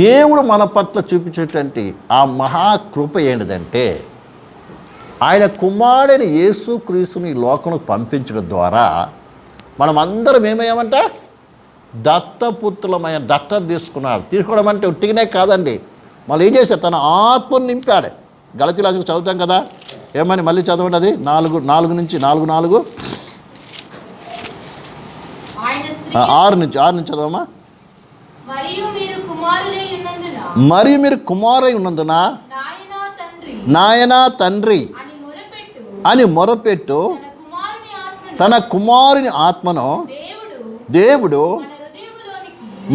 దేవుడు మన పట్ల చూపించేటువంటి ఆ మహాకృప ఏంటిదంటే ఆయన కుమారుడైన యేసు క్రీస్తుని ఈ లోకంలో పంపించడం ద్వారా మనం అందరం ఏమయ్యామంట? దత్తపుత్రులమైన దత్త తీసుకున్నాడు తీసుకోవడం అంటే ఉట్టిగానే కాదండి. మళ్ళీ ఏం చేశాడు? తన ఆత్మను నింపాడు. గలతిలాజుకు చదువుతాం కదా? ఏమని మళ్ళీ చదవండి అది? నాలుగు నాలుగు నుంచి నాలుగు నాలుగు. ఆరు నుంచి ఆరు నుంచి చదవమా? మరియు మీరు కుమారులై ఉన్నందున మరి మీరు కుమారై ఉన్నందున నాయన తండ్రి అని మొరపెట్టు తన కుమారుని ఆత్మను దేవుడు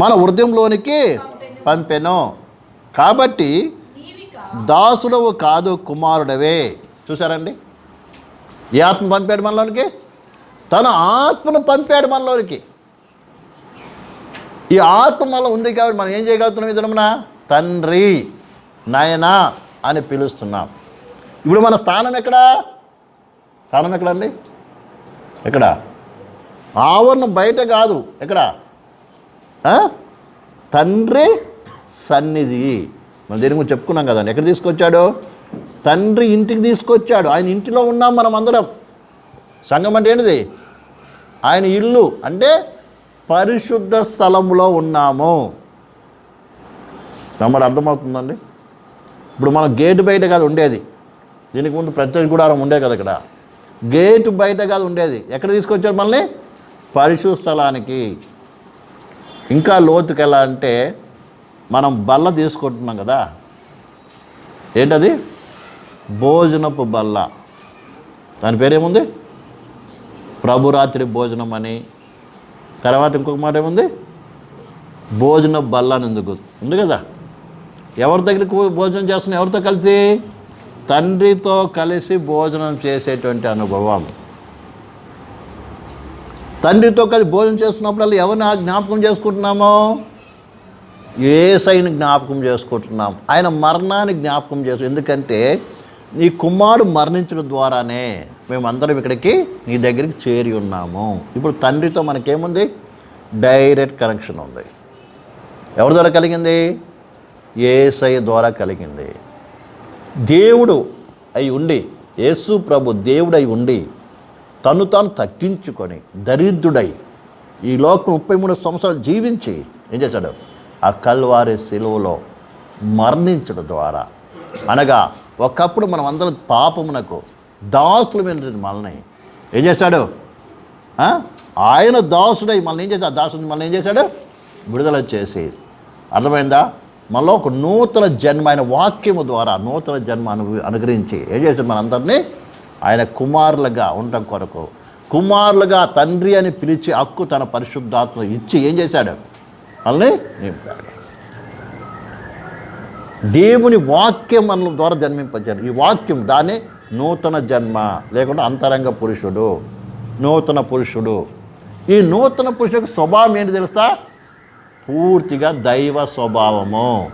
మన హృదయంలోనికి పంపెను. కాబట్టి దాసుడవు కాదు కుమారుడవే. చూసారండి ఏ ఆత్మ పంపాడు మనలోనికి? తన ఆత్మను పంపాడు మనలోనికి. ఈ ఆత్మ మనలో ఉంది కాబట్టి మనం ఏం చేయగలుగుతున్నాం ఈ తండ్రి నాయనా అని పిలుస్తున్నాం. ఇప్పుడు మన స్థానం ఎక్కడా? స్థానం ఎక్కడండి ఎక్కడ? ఆవరణం బయట కాదు. ఎక్కడ? తండ్రి సన్నిధి. మనం దీని గురించి చెప్పుకున్నాం కదండి. ఎక్కడ తీసుకొచ్చాడు? తండ్రి ఇంటికి తీసుకొచ్చాడు. ఆయన ఇంటిలో ఉన్నాం మనం అందరం. సంఘం అంటే ఏంటిది? ఆయన ఇల్లు. అంటే పరిశుద్ధ స్థలంలో ఉన్నాము. మరి అర్థమవుతుందండి? ఇప్పుడు మనం గేటు బయట కాదు ఉండేది. దీనికి ముందు ప్రత్యేక గుడారం ఉండే కదా ఇక్కడ. గేటు బయట కాదు ఉండేది. ఎక్కడ తీసుకొచ్చారు మనల్ని? పరిశుద్ధ స్థలానికి. ఇంకా లోతుకి ఎలా అంటే మనం బల్ల తీసుకుంటున్నాం కదా. ఏంటది? భోజనపు బల్ల. దాని పేరేముంది? ప్రభురాత్రి భోజనం అని తర్వాత ఇంకొక మాట ఏముంది? భోజన బల్లని ఎందుకు? ఉంది కదా? ఎవరి దగ్గరికి భోజనం చేస్తున్నా ఎవరితో కలిసి? తండ్రితో కలిసి భోజనం చేసేటువంటి అనుభవం. తండ్రితో కలిసి భోజనం చేస్తున్నప్పుడల్లా ఎవరిని జ్ఞాపకం చేసుకుంటున్నామో? ఏసైని జ్ఞాపకం చేసుకుంటున్నాం. ఆయన మరణాన్ని జ్ఞాపకం చేసు ఎందుకంటే నీ కుమారుడు మరణించడం ద్వారానే మేమందరం ఇక్కడికి నీ దగ్గరికి చేరి ఉన్నాము. ఇప్పుడు తండ్రితో మనకేముంది? డైరెక్ట్ కనెక్షన్ ఉంది. ఎవరి ద్వారా కలిగింది? ఏసై ద్వారా కలిగింది. దేవుడు అయి ఉండి యేసు ప్రభు దేవుడై ఉండి తను తాను తగ్గించుకొని దరిద్రుడై ఈ లోకం ముప్పై మూడు సంవత్సరాలు జీవించి ఏం చేశాడు? ఆ కల్వారి శిలువలో మరణించడం ద్వారా. అనగా ఒకప్పుడు మనం అందరం పాపమునకు దాసులు వినలేదు మనల్ని. ఏం చేశాడు ఆయన దాసుడై మనల్ని ఏం చేశాడు దాసుడు మళ్ళీ మనల్ని ఏం చేశాడు? విడుదల చేసి అర్థమైందా? మనలో ఒక నూతన జన్మ ఆయన వాక్యము ద్వారా నూతన జన్మ అను అనుగ్రహించి ఏం చేశాడు మనందరినీ? ఆయన కుమారులుగా ఉండటం కొరకు కుమారులుగా తండ్రి అని పిలిచి హక్కు తన పరిశుద్ధాత్మ ఇచ్చి ఏం చేశాడు? వాళ్ళని నింపాడు. దేవుని వాక్యం మన ద్వారా జన్మింపజాడు ఈ వాక్యం దాన్ని నూతన జన్మ లేకుంటే అంతరంగ పురుషుడు నూతన పురుషుడు. ఈ నూతన పురుషుడికి స్వభావం ఏంటి తెలుసా? పూర్తిగా దైవ స్వభావము.